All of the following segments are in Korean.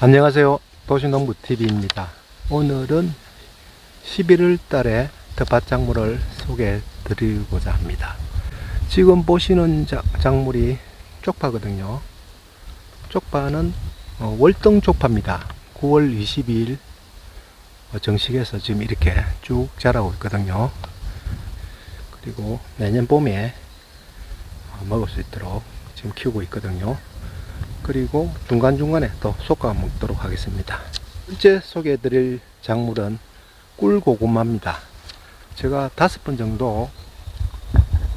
안녕하세요. 도시농부TV입니다. 오늘은 11월 달에 텃밭작물을 소개해 드리고자 합니다. 지금 보시는 자- 작물이 쪽파거든요. 쪽파는 어, 월등 쪽파입니다. 9월 22일 어, 정식에서 지금 이렇게 쭉 자라고 있거든요. 그리고 내년 봄에 어, 먹을 수 있도록 지금 키우고 있거든요. 그리고 중간중간에 또 솎아 먹도록 하겠습니다. 번째 소개해 드릴 작물은 꿀고구마입니다. 제가 다섯 번 정도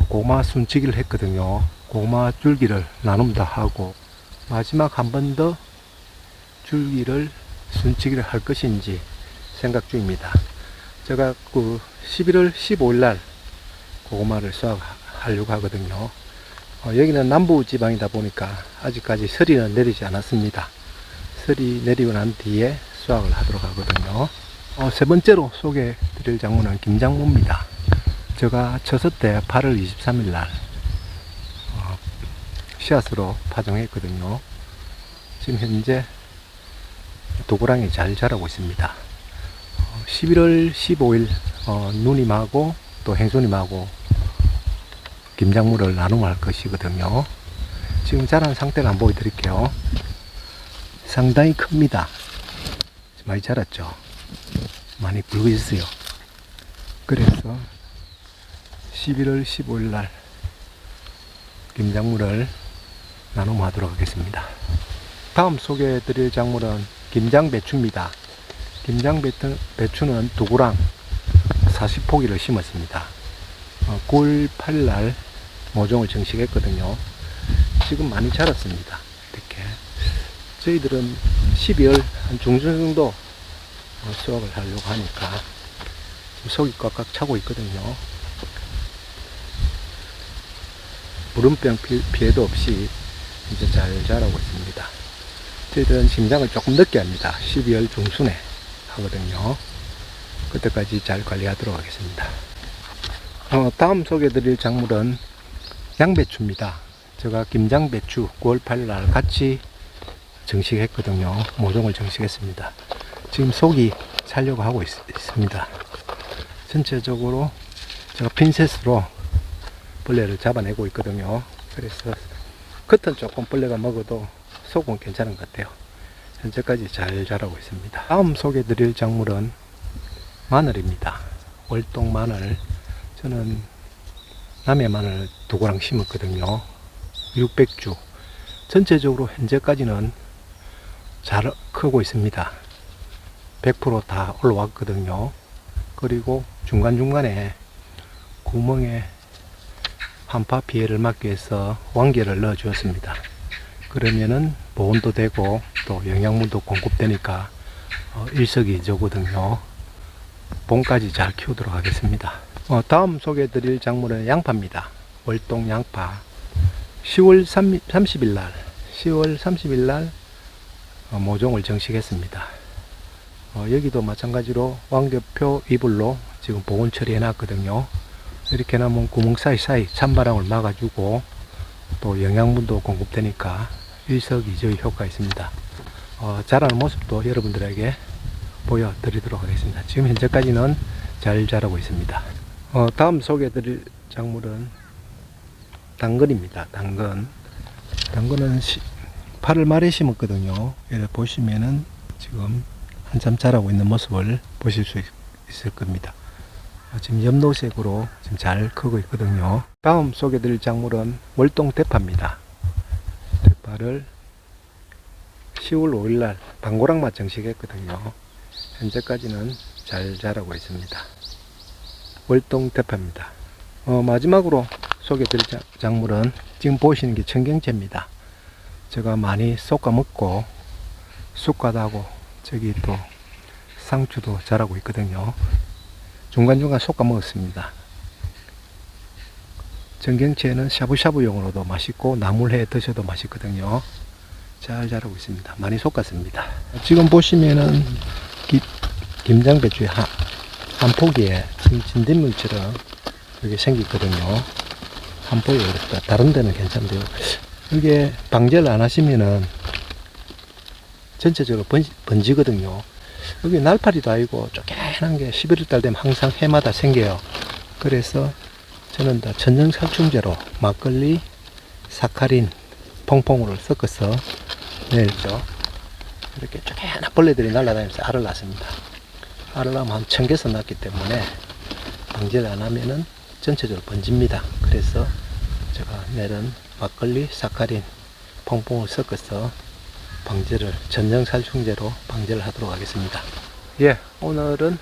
고구마 순치기를 했거든요. 고구마 줄기를 나눔다 하고 마지막 한 번 더 줄기를 순치기를 할 것인지 생각 중입니다. 제가 그 11월 15일 날 고구마를 수확하려고 하거든요. 어, 여기는 남부 지방이다 보니까 아직까지 서리는 내리지 않았습니다. 서리 내리고 난 뒤에 수확을 하도록 하거든요. 어, 세 번째로 소개해 드릴 작물은 김장무입니다. 제가 쳤을 때 8월 23일 날 어, 씨앗으로 파종했거든요. 지금 현재 도고랑이 잘 자라고 있습니다. 어, 11월 15일 어, 누님하고 또 행손님하고 김작물을 나눔할 것이거든요. 지금 자란 상태를 한번 보여드릴게요. 상당히 큽니다. 많이 자랐죠. 많이 붉어 있어요. 그래서 11월 15일 날 김작물을 나눔하도록 하겠습니다. 다음 소개해 드릴 작물은 김장배추입니다. 김장배추는 두구랑 40포기를 심었습니다. 어, 9월 8일 날 모종을 정식했거든요. 지금 많이 자랐습니다. 이렇게. 저희들은 12월 한 중순 정도 어, 수확을 하려고 하니까 속이 꽉꽉 차고 있거든요. 피- 피해도 없이 이제 잘 자라고 있습니다. 저희들은 심장을 조금 늦게 합니다. 12월 중순에 하거든요. 그때까지 잘 관리하도록 하겠습니다. 어, 다음 소개해드릴 작물은 양배추입니다. 제가 김장배추 9월 8일 날 같이 정식했거든요. 모종을 정식했습니다. 지금 속이 차려고 하고 있, 습니다 전체적으로 제가 핀셋으로 벌레를 잡아내고 있거든요. 그래서 겉은 조금 벌레가 먹어도 속은 괜찮은 것 같아요. 현재까지 잘 자라고 있습니다. 다음 소개해드릴 작물은 마늘입니다. 월동 마늘. 저는 남해 마늘 두 고랑 심었거든요. 600주. 전체적으로 현재까지는 잘 크고 있습니다. 100%다 올라왔거든요. 그리고 중간중간에 구멍에 한파 피해를 막기 위해서 왕개를 넣어 주었습니다. 그러면은 보온도 되고 또 영양분도 공급되니까 어, 일석이조거든요. 봄까지 잘 키우도록 하겠습니다. 어, 다음 소개해 드릴 작물은 양파입니다. 월동 양파. 10월 30일 날, 10월 30일 날 어, 모종을 정식했습니다. 어, 여기도 마찬가지로 왕대표 이불로 지금 보온 처리해 놨거든요. 이렇게 나면 구멍 사이사이 찬바람을 막아주고 또 영양분도 공급되니까 일석이조의 효과가 있습니다. 어, 자라는 모습도 여러분들에게 보여드리도록 하겠습니다. 지금 현재까지는 잘 자라고 있습니다. 어, 다음 소개해드릴 작물은 당근입니다. 당근. 당근은 8월 말에 심었거든요. 여기 보시면은 지금 한참 자라고 있는 모습을 보실 수 있- 있을 겁니다. 어, 지금 연노색으로 지금 잘 크고 있거든요. 다음 소개드릴 작물은 월동 대파입니다. 대파를 10월 5일날 방고랑맛 정식했거든요. 현재까지는 잘 자라고 있습니다. 월동 대파입니다. 어, 마지막으로 소개드릴 자- 작물은 지금 보시는 게 청경채입니다. 제가 많이 솎아 먹고 쑥갓하고 저기 또 상추도 자라고 있거든요. 중간중간 솎아 먹었습니다. 전경채는 샤브샤브용으로도 맛있고 나물해 드셔도 맛있거든요. 잘 자라고 있습니다. 많이 솎았습니다. 지금 보시면은 기- 김장배추의 한, 한 포기에 지금 진딧물처럼 이렇게 생겼거든요. 한 포기에 그렇다. 다른 데는 괜찮은데요. 이게 방제를 안 하시면은 전체적으로 번, 번지거든요. 여기 날파리도 아니고 쪼개난 게 11월 달 되면 항상 해마다 생겨요. 그래서 저는 다 전정살충제로 막걸리, 사카린, 퐁퐁으로 섞어서 내죠. 이렇게 쪼개난 벌레들이 날아다니면서 알을 낳습니다. 낳으면 한천 개서 낳기 때문에 방제를 안 하면은 전체적으로 번집니다. 그래서 제가 내는 막걸리, 사카린, 퐁퐁을 섞어서 방제를 전정살충제로 방제를 하도록 하겠습니다. 예, 오늘은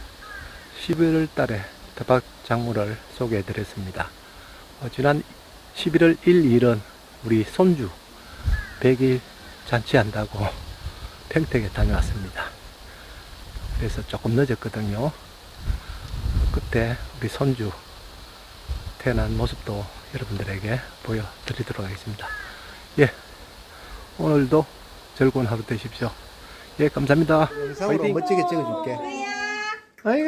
11월 달에 대박 작물을 소개해 드렸습니다. 어, 지난 11월 1, 2일은 우리 손주 100일 잔치한다고 평택에 다녀왔습니다. 그래서 조금 늦었거든요. 그때 우리 손주 태어난 모습도 여러분들에게 보여드리도록 하겠습니다. 예, 오늘도 즐거운 하루 되십시오. 예, 감사합니다. 영상으로 화이팅! 멋지게 찍어줄게. 아이고,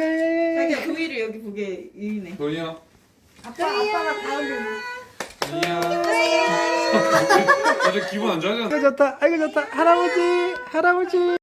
자기야 그 위를 여기 보게 유인해. 도리야. 아빠 아빠가 가운데. 이야. 어제 기분 안 좋아졌나? 아이고 좋다, 아이고 좋다. 할아버지, 할아버지.